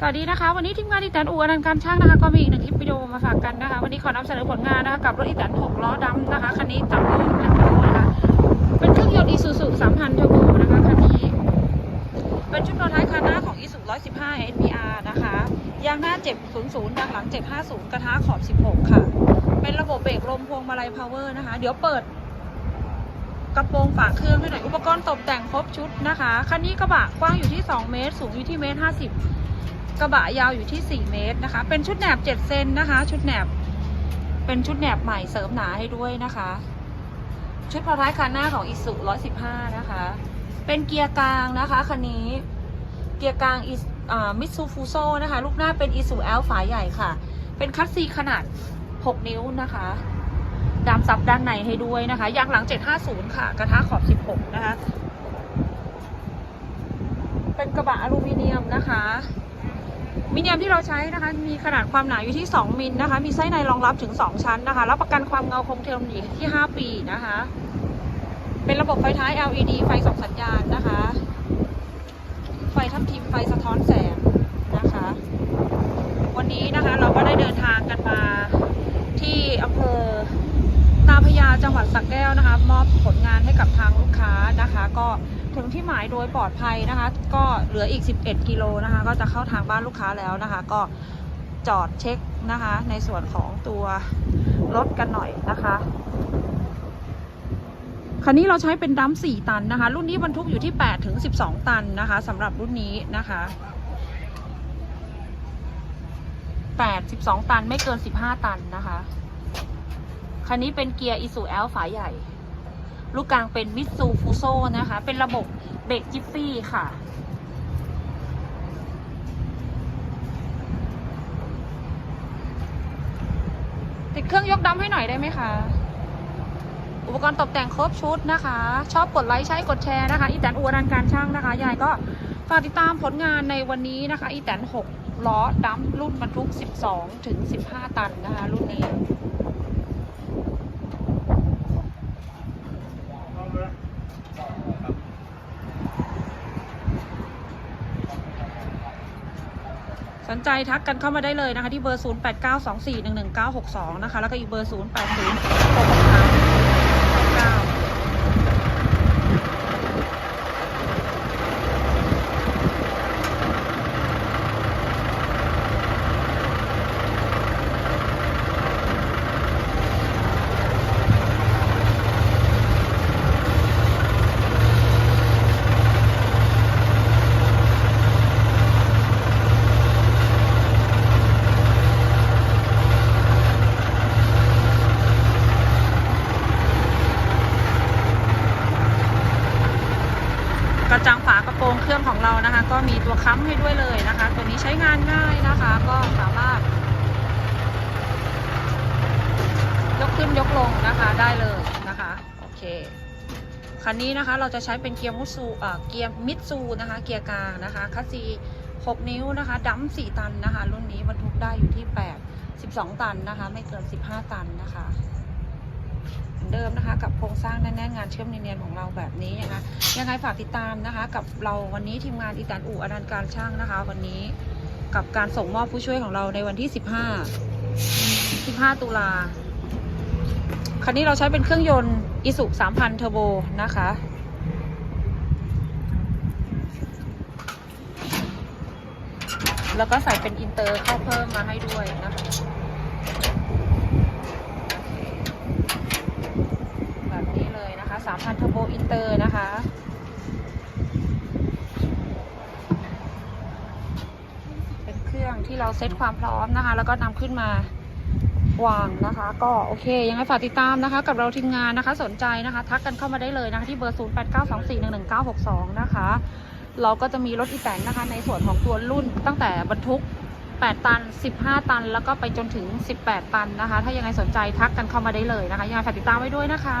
สวัสดีนะคะ วันนี้ทีมงานอีแตนอูอนันต์การช่างนะคะ ก็มีอีกหนึ่งคลิปวิดีโอมาฝากกันนะคะ วันนี้ขอนำเสนอผลงานนะคะกับรถอีแตน6ล้อดำนะคะคันนี้จับโลกแล้วนะคะเป็นเครื่องยนต์อีซูซู3,000เทอร์โบนะคะคันนี้ เป็นชุดโนท้ายคันหน้าของอีซู115 NPR นะคะยางหน้าเจ็บ00ยางหลังเจ็บ50กระทะขอบ16ค่ะ เป็นระบบเบรกลมพวงมาลัยพาวเวอร์นะคะ เดี๋ยวเปิดกระโปรงฝาเครื่องให้หน่อยอุปกรณ์ตกแต่งครบชุดนะคะคันนี้กระบะกว้างอยู่ที่ 2 เมตร สูงอยู่ที่เมตร 50 กระบะยาวอยู่ที่ 4 เมตรนะคะ เป็นชุดแหนบ 7 เซนนะคะ ชุดแหนบ เป็นชุดแหนบใหม่เสริมหนาให้ด้วยนะคะ ชุดพอท้ายคันหน้าของอิสุ115 นะคะ เป็นเกียร์กลางนะคะคันนี้ เกียร์กลางอิมิตซูฟูโซนะคะ ลูกหน้าเป็นอิสุแอลฝาใหญ่ค่ะ เป็นคัสซีขนาด 6 นิ้วนะคะดามซับด้านในให้ด้วยนะคะยางหลัง 750 ค่ะ กระทะขอบ 16 นะคะ เป็นกระบะอลูมิเนียมนะคะ มิเนียมที่เราใช้นะคะมีขนาดความหนาอยู่ที่ 2 มิลนะคะ มีไส้ในรองรับถึง 2 ชั้นนะคะ รับประกันความเงาคงเทอมอยู่ที่ 5 ปีนะคะ เป็นระบบไฟท้าย LED ไฟสองสัญญาณนะคะ ไฟทับทิมไฟสะท้อนแสงนะคะ วันนี้นะคะเราก็ได้เดินทางกันมาที่อำเภอตาพยาจังหวัดสระแก้วนะคะ มอบผลงาน ก็ถึงที่หมายโดยปลอดภัยนะคะ ก็เหลืออีก 11 กิโลนะคะ ก็จะเข้าทางบ้านลูกค้าแล้วนะคะ ก็จอดเช็คนะคะ ในส่วนของตัวรถกันหน่อยนะคะคันนี้เราใช้เป็นดัม4ตันนะคะ รุ่นนี้บรรทุกอยู่ที่8ถึง12 ตันนะคะสำหรับรุ่นนี้นะคะ8 12 ตันไม่เกิน 15 ตันนะคะ คันนี้เป็นเกียร์ i s u L ฝาใหญ่ ลูกกลางเป็นมิตซูฟูโซนะคะ เป็นระบบเบรกจิฟฟี่ค่ะ ติดเครื่องยกดำให้หน่อยได้ไหมคะ อุปกรณ์ตกแต่งครบชุดนะคะ ชอบกดไลค์ใช้กดแชร์นะคะ อีแตนอวรันการช่างนะคะ ยายก็ฝากติดตามผลงานในวันนี้นะคะ อีแตน6ล้อดัมรุ่นบรรทุก 12 ถึง 15 ตันนะคะ รุ่นนี้ สนใจทักกันเข้ามาได้เลยนะคะ ที่เบอร์ 0892411962 นะคะ แล้วก็อีกเบอร์ 080663 9 ระจังฝากระโปรงเครื่องของเรานะคะ ก็มีตัวค้ำให้ด้วยเลยนะคะ ตัวนี้ใช้งานง่ายนะคะ ก็สามารถ ยกขึ้นยกลงนะคะได้เลยนะคะโอเคคันนี้นะคะเราจะใช้เป็นเกียร์มุซูเอ่อเกียร์มิตซูนะคะ เกียร์กลางนะคะคัสซี6 นิ้วนะคะดัม4ตันนะคะ รุ่นนี้บรรทุกได้อยู่ที่ 8 12 ตันนะคะ ไม่เกิน 15 ตันนะคะ เดิมนะคะ กับโครงสร้างแน่นๆงานเชื่อมเนียนๆของเราแบบนี้นะคะยังไงฝากติดตามนะคะ กับเราวันนี้ทีมงานอีแตนอู่อนันต์การช่างนะคะ วันนี้กับการส่งมอบผู้ช่วยของเราในวันที่ 15 15 ตุลาคันนี้เราใช้เป็นเครื่องยนต์อิสุ3,000เทอร์โบนะคะแล้วก็ใส่เป็นอินเตอร์เข้าเพิ่มมาให้ด้วยนะคะ แบบนี้เลยนะคะ 3,000 เทอร์โบ อินเตอร์นะคะ เป็นเครื่องที่เราเซตความพร้อมนะคะ แล้วก็นำขึ้นมาวางนะคะ ก็โอเคยังไงฝากติดตามนะคะ กับเราทีมงานนะคะ สนใจนะคะ ทักกันเข้ามาได้เลยนะคะที่เบอร์ 0892411962 นะคะ เราก็จะมีรถอีแตนนะคะ ในส่วนของตัวรุ่นตั้งแต่บรรทุก 8 ตัน 15 ตัน แล้วก็ไปจนถึง 18 ตันนะคะ ถ้ายังไงสนใจทักกันเข้ามาได้เลยนะคะ ยังไงฝากติดตามไว้ด้วยนะคะ